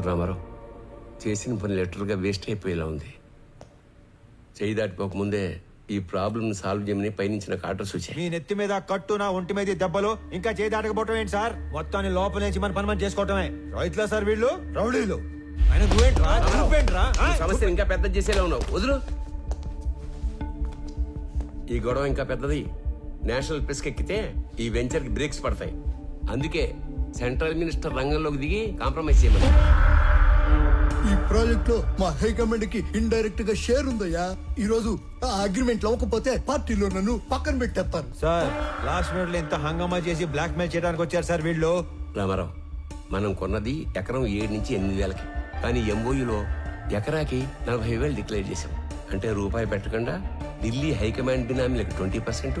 చూడు రామారావు చేసిన పని లెటర్గా వేస్ట్ అయిపోయేలా ఉంది. చేయి దాటిపోకముందే ఈ ప్రాబ్లమ్ సాల్వ్ చేయమని పైనుంచి నాకు ఆర్డర్స్ వచ్చాయి. మీ నెత్తి మీద కట్టు నా ఒంటి మీద దెబ్బలు ఇంకా చేయి దాటకపోవటం ఏంటి సార్? మొత్తాన్ని లోపల నుంచి మన పని మనం చేసుకోవటమే. రైతులా సార్ వీళ్ళు? రౌడీలు. ఆయన నువ్వేంట్రా? నువ్వేంట్రా? సమస్యను ఇంకా పెద్ద చేసేలా ఉన్నావు. వదులు. ఈ గొడవ ఇంకా పెద్దది. నేషనల్ ప్రెస్కి ఎక్కితే ఈ వెంచర్కి బ్రేక్స్ పడతాయి. అందుకే సెంట్రల్ మినిస్టర్ రంగంలోకి దిగి కాంప్రమైజ్ చేయమని. ఈ ప్రాజెక్ట్లో మా హైకమాండ్కి ఇండైరెక్ట్గా షేర్ ఉందయ్యా. ఈ రోజు ఆ అగ్రిమెంట్ అవ్వకపోతే పార్టీలో నన్ను పక్కన పెట్టేస్తారు. సార్ లాస్ట్ మినిట్లో ఇంత హంగామా చేసి బ్లాక్ మెయిల్ చేయడానికి వచ్చారు సార్ వీళ్ళు? రామారావు మనం కొన్నది ఎకరం ఏడు నుంచి ఎనిమిది వేలకి. కానీ ఎంఓయూలో ఎకరాకి నలభై వేలు డిక్లేర్ చేశాం. అంటే రూపాయి పెట్టకుండా ఢిల్లీ హైకమాండ్ బినామీలకు ట్వంటీ పర్సెంట్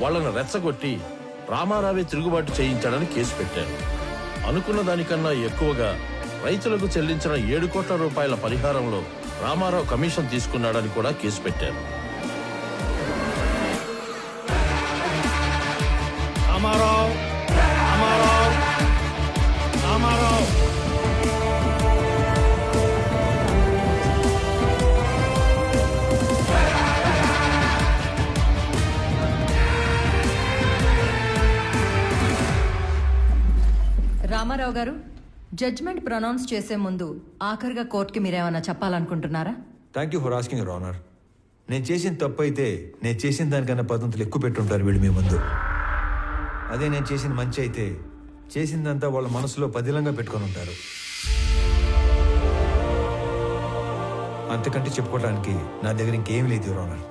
వాళ్ళను రెచ్చగొట్టి రామారావే తిరుగుబాటు చేయించాడని కేసు పెట్టారు. అనుకున్న దానికన్నా ఎక్కువగా రైతులకు చెల్లించిన ఏడు కోట్ల రూపాయల పరిహారంలో రామారావు కమిషన్ తీసుకున్నాడని కూడా కేసు పెట్టారు. రామారావు గారు జడ్జ్మెంట్ ప్రొనౌన్స్ చేసే ముందు ఆఖరిగా కోర్టుకి మీరేమన్నా చెప్పాలనుకుంటున్నారా? Thank you for asking your honour నేను చేసిన తప్పు అయితే నేను చేసిన దానికన్నా పదంతులు ఎక్కువ పెట్టుంటారు వీళ్ళు మీ ముందు. అదే నేను చేసిన మంచి అయితే చేసిందంతా వాళ్ళ మనసులో పదిలంగా పెట్టుకొని ఉంటారు. అంతకంటే చెప్పుకోవడానికి నా దగ్గర ఇంకేం లేదు యువర్ ఆనర్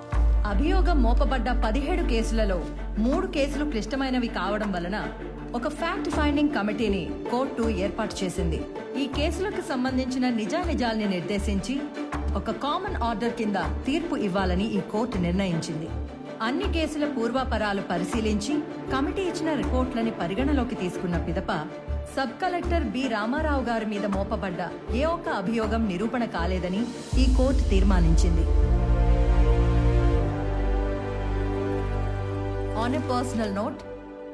అభియోగం మోపబడ్డ పదిహేడు కేసులలో మూడు కేసులు క్లిష్టమైనవి కావడం వలన ఒక ఫ్యాక్ట్ ఫైండింగ్ కమిటీని కోర్టు ఏర్పాటు చేసింది. ఈ కేసులకు సంబంధించిన నిజానిజాల్ని నిర్దేశించి ఒక కామన్ ఆర్డర్ కింద తీర్పు ఇవ్వాలని ఈ కోర్టు నిర్ణయించింది. అన్ని కేసుల పూర్వాపరాలు పరిశీలించి కమిటీ ఇచ్చిన రిపోర్ట్లని పరిగణలోకి తీసుకున్న పిదప సబ్ కలెక్టర్ బి రామారావు గారి మీద మోపబడ్డ ఏ ఒక్క అభియోగం నిరూపణ కాలేదని ఈ కోర్టు తీర్మానించింది. ఆన్ ఎ పర్సనల్ నోట్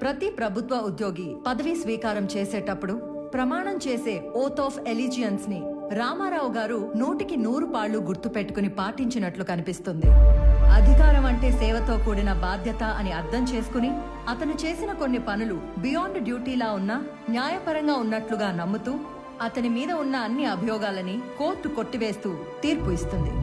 ప్రతి ప్రభుత్వ ఉద్యోగి పదవీ స్వీకారం చేసేటప్పుడు ప్రమాణం చేసే ఓత్ ఆఫ్ ఎలిజియన్స్ని రామారావు గారు నూటికి నూరు పాళ్ళు గుర్తుపెట్టుకుని పాటించినట్లు కనిపిస్తుంది. అధికారం అంటే సేవతో కూడిన బాధ్యత అని అర్థం చేసుకుని అతను చేసిన కొన్ని పనులు బియాండ్ డ్యూటీలా ఉన్నా న్యాయపరంగా ఉన్నట్లుగా నమ్ముతూ అతని మీద ఉన్న అన్ని అభియోగాలని కోర్టు కొట్టివేస్తూ తీర్పు ఇస్తుంది.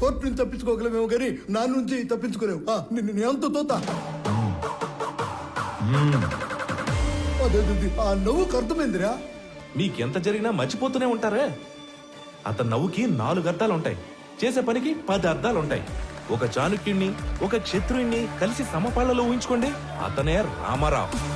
కోర్టు నుంచి తప్పించుకోగలమేమో కానీ నా నుంచి తప్పించుకోలేవు. నిన్ను అంత తోత. అదే. ఆ నవ్వుకు అర్థమైందిరా మీకెంత జరిగినా మర్చిపోతూనే ఉంటారే. అతని నవ్వుకి నాలుగు అర్థాలు ఉంటాయి. చేసే పనికి పది అర్థాలు ఉంటాయి. ఒక చాణుక్యుణ్ణి ఒక క్షత్రుణ్ణి కలిసి సమపాళ్ళలో ఊహించుకోండి. అతనే రామారావు.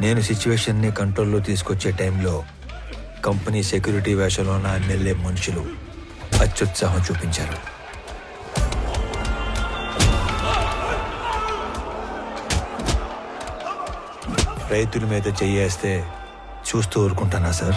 నేను సిచ్యువేషన్ని కంట్రోల్లో తీసుకొచ్చే టైంలో కంపెనీ సెక్యూరిటీ వేషంలో నా ఎమ్మెల్యే మనుషులు అత్యుత్సాహం చూపించారు. రైతుల మీద చెయ్యేస్తే చూస్తూ ఊరుకుంటానా సార్?